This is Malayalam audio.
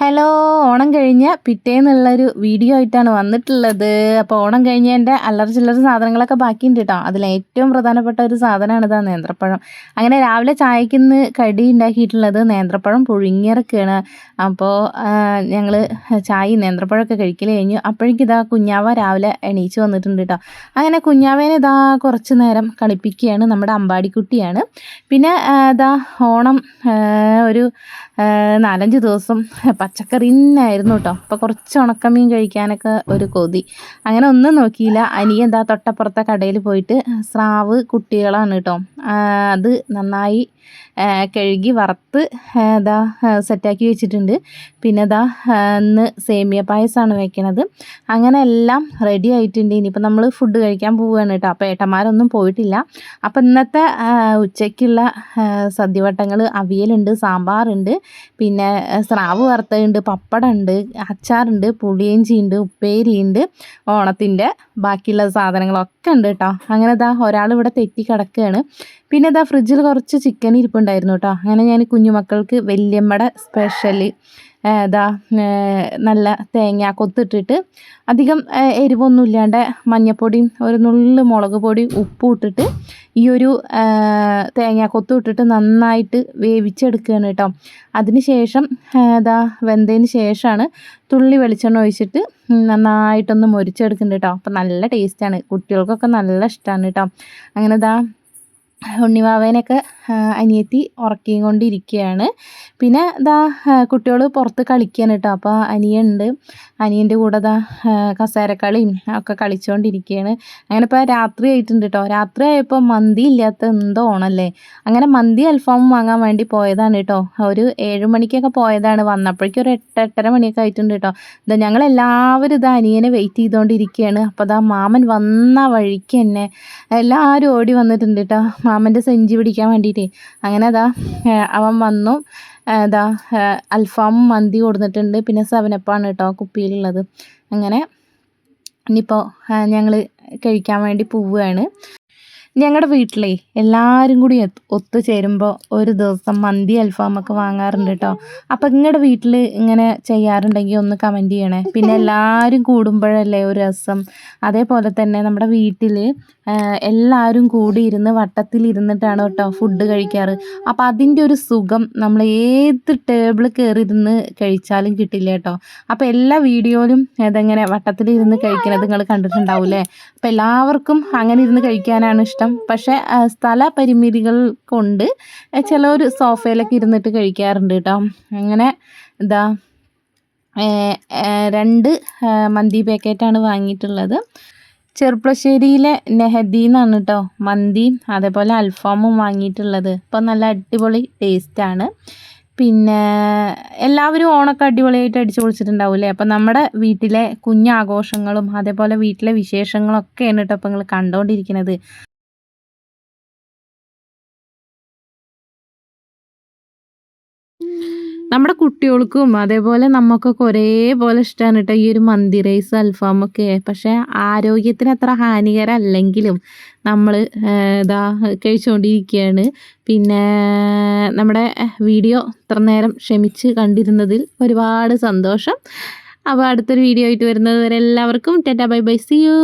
ഹലോ ഓണം കഴിഞ്ഞ പിറ്റേന്നുള്ളൊരു വീഡിയോ ആയിട്ടാണ് വന്നിട്ടുള്ളത്. അപ്പോൾ ഓണം കഴിഞ്ഞ എന്റെ അല്ലറ ചില്ലറ സാധനങ്ങളൊക്കെ ബാക്കിയുണ്ട് കേട്ടോ അതിൽ ഏറ്റവും പ്രധാനപ്പെട്ട ഒരു സാധനമാണ് ഇതാ നേന്ത്രപ്പഴം. അങ്ങനെ രാവിലെ ചായക്കിന്ന് കടി ഉണ്ടാക്കിയിട്ടുള്ളത് നേന്ത്രപ്പഴം പുഴുങ്ങിയിറക്കുകയാണ് അപ്പോൾ ഞങ്ങൾ ചായ നേന്ത്രപ്പഴമൊക്കെ കഴിക്കൽ കഴിഞ്ഞു. അപ്പോഴേക്കും ഇതാ കുഞ്ഞാവ രാവിലെ എണീച്ച് വന്നിട്ടുണ്ട് കേട്ടോ അങ്ങനെ കുഞ്ഞാവേനെ ഇതാ കുറച്ച് നേരം കളിപ്പിക്കുകയാണ്. നമ്മുടെ അമ്പാടിക്കുട്ടിയാണ്. പിന്നെ ഇതാ ഓണം ഒരു നാലഞ്ച് ദിവസം പച്ചക്കറി ഇന്നായിരുന്നു കേട്ടോ അപ്പോൾ കുറച്ച് ഉണക്കമീൻ കഴിക്കാനൊക്കെ ഒരു കൊതി. അങ്ങനെ ഒന്നും നോക്കിയില്ല. അനിയ എന്താ തൊട്ടപ്പുറത്തെ കടയിൽ പോയിട്ട് സ്രാവ് കുട്ടികളാണ് കേട്ടോ അത് നന്നായി കഴുകി വറുത്ത് ഇതാ സെറ്റാക്കി വെച്ചിട്ടുണ്ട്. പിന്നെ ഇതാ ഇന്ന് സേമിയ പായസമാണ് വെക്കണത്. അങ്ങനെ എല്ലാം റെഡി ആയിട്ടുണ്ട്. ഇനിയിപ്പോൾ നമ്മൾ ഫുഡ് കഴിക്കാൻ പോവുകയാണ് കേട്ടോ അപ്പോൾ ഏട്ടന്മാരൊന്നും പോയിട്ടില്ല. അപ്പോൾ ഇന്നത്തെ ഉച്ചയ്ക്കുള്ള സദ്യവട്ടങ്ങൾ അവിയലുണ്ട് സാമ്പാറുണ്ട്. പിന്നെ സ്രാവ് വറുത്തതുണ്ട് പപ്പടമുണ്ട് അച്ചാറുണ്ട് പുളിയിഞ്ചിയുണ്ട് ഉപ്പേരിയുണ്ട് ഓണത്തിന്റെ ബാക്കിയുള്ള സാധനങ്ങളൊക്കെ ഉണ്ട് കേട്ടോ. അങ്ങനെ ഇതാ ഒരാൾ ഇവിടെ തെറ്റി കിടക്കുകയാണ് പിന്നെ ഇതാ ഫ്രിഡ്ജിൽ കുറച്ച് ചിക്കൻ ഇരിപ്പുണ്ടായിരുന്നു കേട്ടോ അങ്ങനെ ഞാൻ കുഞ്ഞുമക്കൾക്ക് വല്യമ്മയുടെ സ്പെഷ്യൽ ഇതാ നല്ല തേങ്ങ കൊത്തിട്ടിട്ട് അധികം എരിവൊന്നും ഇല്ലാണ്ട് മഞ്ഞപ്പൊടിയും ഒരു നുള്ളു മുളക് പൊടിയും ഉപ്പും ഇട്ടിട്ട് ഈ ഒരു തേങ്ങ കൊത്തും ഇട്ടിട്ട് നന്നായിട്ട് വേവിച്ചെടുക്കുകയാണ് കേട്ടോ അതിന് ശേഷം ഇതാ വെന്തതിന് ശേഷമാണ് തുള്ളി വെളിച്ചെണ്ണ ഒഴിച്ചിട്ട് നന്നായിട്ടൊന്ന് മൊരിച്ചെടുക്കുന്നുണ്ട് കേട്ടോ അപ്പം നല്ല ടേസ്റ്റാണ് കുട്ടികൾക്കൊക്കെ നല്ല ഇഷ്ടമാണ് കേട്ടോ അങ്ങനെ ഇതാ ഉണ്ണിവാവേനെയൊക്കെ അനിയത്തി ഉറക്കിയും കൊണ്ടിരിക്കുകയാണ്. പിന്നെ ഇതാ കുട്ടികൾ പുറത്ത് കളിക്കാൻ കേട്ടോ. അപ്പോൾ അനിയുണ്ട് അനിയന്റെ കൂടെ ഇതാ കസേരക്കളിയും ഒക്കെ കളിച്ചുകൊണ്ടിരിക്കുകയാണ് അങ്ങനെ ഇപ്പോൾ രാത്രി ആയിട്ടുണ്ട് കേട്ടോ. രാത്രി ആയപ്പോൾ മന്തി ഇല്ലാത്ത എന്തോ ഓണല്ലേ അങ്ങനെ മന്തി അൽഫാമും വാങ്ങാൻ വേണ്ടി പോയതാണ് കേട്ടോ. ഒരു ഏഴ് മണിക്കൊക്കെ പോയതാണ്. വന്നപ്പോഴേക്കും ഒരു എട്ട് എട്ടര മണിയൊക്കെ ആയിട്ടുണ്ട് കേട്ടോ. ഇതാ ഞങ്ങളെല്ലാവരും ഇതാ അനിയനെ വെയിറ്റ് ചെയ്തുകൊണ്ടിരിക്കുകയാണ് അപ്പോൾ ഇതാ മാമൻ വന്ന വഴിക്ക് തന്നെ എല്ലാവരും ഓടി വന്നിട്ടുണ്ട് കേട്ടോ. മാമന്റെ സെഞ്ചി പിടിക്കാൻ വേണ്ടിയിട്ടേ. അങ്ങനെ അതാ അവൻ വന്നു. അതാ അൽഫാം മന്തി കൊടുത്തിട്ടുണ്ട്. പിന്നെ സെവനപ്പാണ് കേട്ടോ കുപ്പിയിലുള്ളത്. അങ്ങനെ ഇനിയിപ്പോൾ ഞങ്ങൾ കഴിക്കാൻ വേണ്ടി പോവുകയാണ്. ഞങ്ങളുടെ വീട്ടിലേ എല്ലാവരും കൂടി ഒത്തുചേരുമ്പോൾ ഒരു ദിവസം മന്തി അൽഫാമൊക്കെ വാങ്ങാറുണ്ട് കേട്ടോ അപ്പം നിങ്ങളുടെ വീട്ടിൽ ഇങ്ങനെ ചെയ്യാറുണ്ടെങ്കിൽ ഒന്ന് കമന്റ് ചെയ്യണേ. പിന്നെ എല്ലാവരും കൂടുമ്പോഴല്ലേ ഒരു രസം. അതേപോലെ തന്നെ നമ്മുടെ വീട്ടിൽ എല്ലാവരും കൂടി ഇരുന്ന് വട്ടത്തിൽ ഇരുന്നിട്ടാണ് കേട്ടോ ഫുഡ് കഴിക്കാറ്. അപ്പം അതിന്റെ ഒരു സുഖം നമ്മൾ ഏത് ടേബിൾ കയറി ഇരുന്ന് കഴിച്ചാലും കിട്ടില്ല കേട്ടോ അപ്പം എല്ലാ വീഡിയോയിലും ഇതെങ്ങനെ വട്ടത്തിൽ ഇരുന്ന് കഴിക്കണത് നിങ്ങൾ കണ്ടിട്ടുണ്ടാവില്ലേ? അപ്പോൾ എല്ലാവർക്കും അങ്ങനെ ഇരുന്ന് കഴിക്കാനാണ് ഇഷ്ടം. പക്ഷേ സ്ഥല പരിമിതികൾ കൊണ്ട് ഒരു സോഫയിലൊക്കെ ഇരുന്നിട്ട് കഴിക്കാറുണ്ട് കേട്ടോ അങ്ങനെ എന്താ രണ്ട് മന്തി പാക്കറ്റാണ് വാങ്ങിയിട്ടുള്ളത്. ചെറുപ്പശ്ശേരിയിലെ നെഹദി എന്നാണ് കേട്ടോ മന്തിയും അതേപോലെ അൽഫാമും വാങ്ങിയിട്ടുള്ളത്. അപ്പോൾ നല്ല അടിപൊളി ടേസ്റ്റാണ്. പിന്നെ എല്ലാവരും ഓണൊക്കെ അടിപൊളിയായിട്ട് അടിച്ചു പൊളിച്ചിട്ടുണ്ടാവില്ലേ? അപ്പം നമ്മുടെ വീട്ടിലെ കുഞ്ഞാഘോഷങ്ങളും അതേപോലെ വീട്ടിലെ വിശേഷങ്ങളൊക്കെയാണ് കേട്ടോ അപ്പം നിങ്ങൾ കണ്ടുകൊണ്ടിരിക്കുന്നത് നമ്മുടെ കുട്ടികൾക്കും അതേപോലെ നമുക്കൊക്കെ ഒരേപോലെ ഇഷ്ടമാണ് കേട്ടോ ഈ ഒരു മന്തി റൈസ് അൽഫാമൊക്കെ പക്ഷേ ആരോഗ്യത്തിന് അത്ര ഹാനികരമല്ലെങ്കിലും നമ്മൾ ഇതാ കഴിച്ചുകൊണ്ടിരിക്കുകയാണ് പിന്നെ നമ്മുടെ വീഡിയോ ഇത്ര നേരം ക്ഷമിച്ച് കണ്ടിരുന്നതിൽ ഒരുപാട് സന്തോഷം. അപ്പോൾ അടുത്തൊരു വീഡിയോ ആയിട്ട് വരുന്നത് വരെ എല്ലാവർക്കും tata bye bye see you.